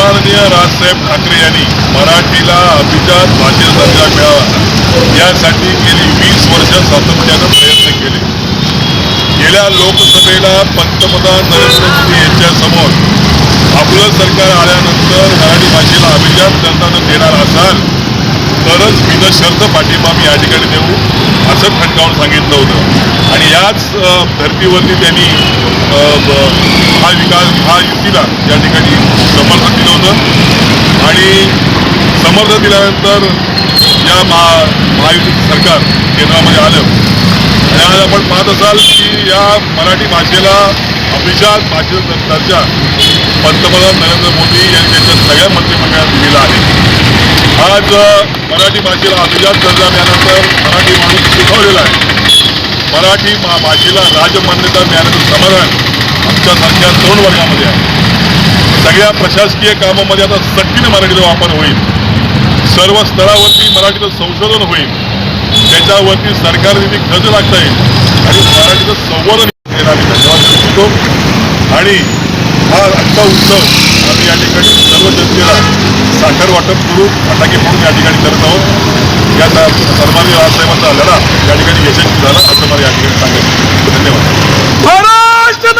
सन्माननीय राजसाहेब ठाकरे यांनी मराठीला अभिजात भाषेचा दर्जा मिळावा. यासाठी गेली वीस वर्ष सातत्यानं प्रयत्न केले. गेल्या लोकसभेला पंतप्रधान नरेंद्र मोदी यांच्यासमोर आपलं सरकार आल्यानंतर मराठी भाषेला अभिजात दर्जा देणार असाल तरच बिनशर्त पाठिंबा मी या ठिकाणी देऊ असं ठणकावून सांगितलं होतं. आणि याच धर्तीवरती त्यांनी हा विकास हा युतीला या ठिकाणी समर्थन दिलं होतं. आणि समर्थन दिल्यानंतर या महा महायुतीचं सरकार केंद्रामध्ये आलं. आणि आज आपण पाहत असाल की या मराठी भाषेला अभिजात भाषेचा दर्जा पंतप्रधान नरेंद्र मोदी यांनी त्यांच्या सगळ्या मंत्रिमंडळात दिलेला आहे. आज मराठी भाषेला अभिजात दर्जा मिळाल्यानंतर मराठी माणूस शिकवलेला आहे. मराठी मा भाषेला राजमान्यता मिळाल्याचं समाधान आमच्यासारख्या तरुण वर्गामध्ये आहे. सगळ्या प्रशासकीय कामामध्ये आता सक्तीने मराठीचा वापर होईल. सर्व स्तरावरती मराठीचं संशोधन होईल. त्याच्यावरती सरकार निधी खर्च लागता येईल आणि मराठीचं संवर्धन होईल. धन्यवाद. आणि हा आजचा उत्सव आम्ही या ठिकाणी सर्व जनतेला साखर वाटप करू फटाके म्हणून या ठिकाणी करत आहोत. या सर्वांनी राजसाहेबांचा लढा या ठिकाणी यशस्वी झाला असं मला या ठिकाणी सांगायचं धन्यवाद. महाराष्ट्र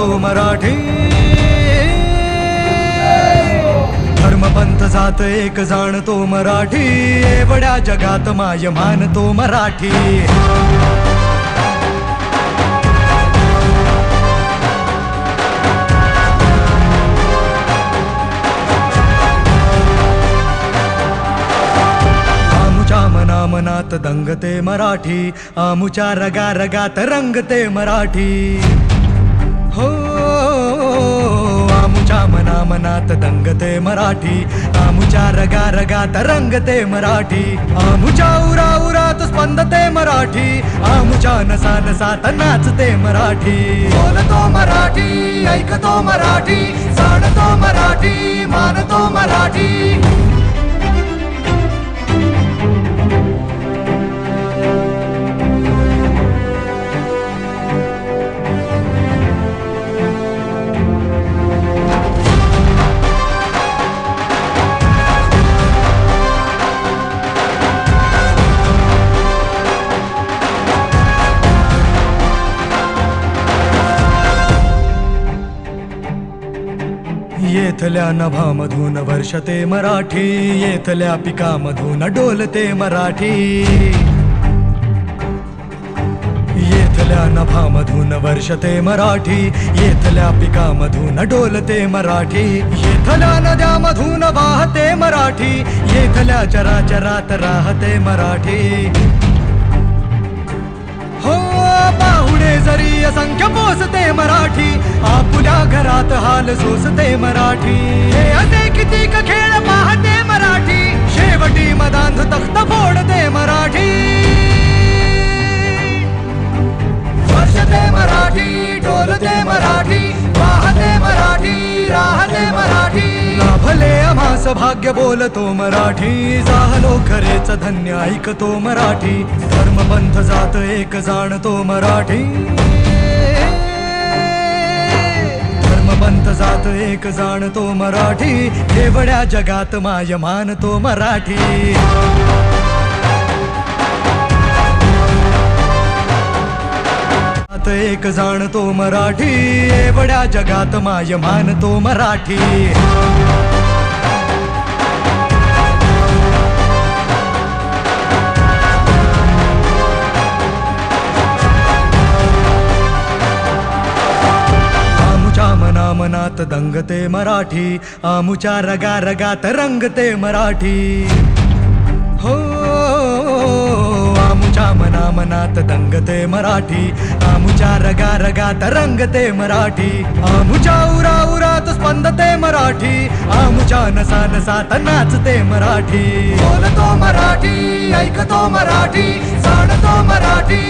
तो मराठी. धर्मपंथ जात एक जाणतो मराठी. एवढ्या जगात माय मानतो मराठी. मना मनात दंगते मराठी. आमुच्या रगा रगात रंगते मराठी. हो आमुच्या मना मनात दंगते मराठी. आमुच्या रगा रगात रंगते मराठी. आमुच्या उरा उरात स्पंदते मराठी. आमुच्या नसा नसात नाचते मराठी. बोलतो मराठी ऐकतो मराठी जाणतो मराठी मानतो मराठी. येथल्या नभामधून वर्षते मराठी येथल्या पिकामधून डोलते मराठी. येथल्या नभामधून वर्षते मराठी येथल्या पिकामधून डोलते मराठी. येथल्या नद्यामधून वाहते मराठी येथल्या चराचरात राहते मराठी. हो शेजारी असंख्य पोसते मराठी. आपुल्या घरात हाल सोसते मराठी. हे असे किती खेळ पाहते मराठी. शेवटी मदांध तख्त फोडते मराठी. भाग्य बोलतो मराठी. जाहलो खरेच धन्य ऐकतो मराठी. धर्मपंथ जात एक जाणतो मराठी. धर्मपंथ जात एक जाणतो मराठी. केवड्या जगात माय मानतो मराठी. एक जाणतो मराठी. एवढ्या जगात माय मानतो मराठी. आमुच्या दंगते मराठी आमुच्या रगा रगात रंगते मराठी. हो आमुच्या मना मनात दंगते मराठी आमुच्या रगा रगात रंगते मराठी. आमुच्या उरा उरात स्पंदते मराठी आमुच्या नसा नसात नाचते मराठी. बोलतो मराठी ऐकतो मराठी जाणतो मराठी.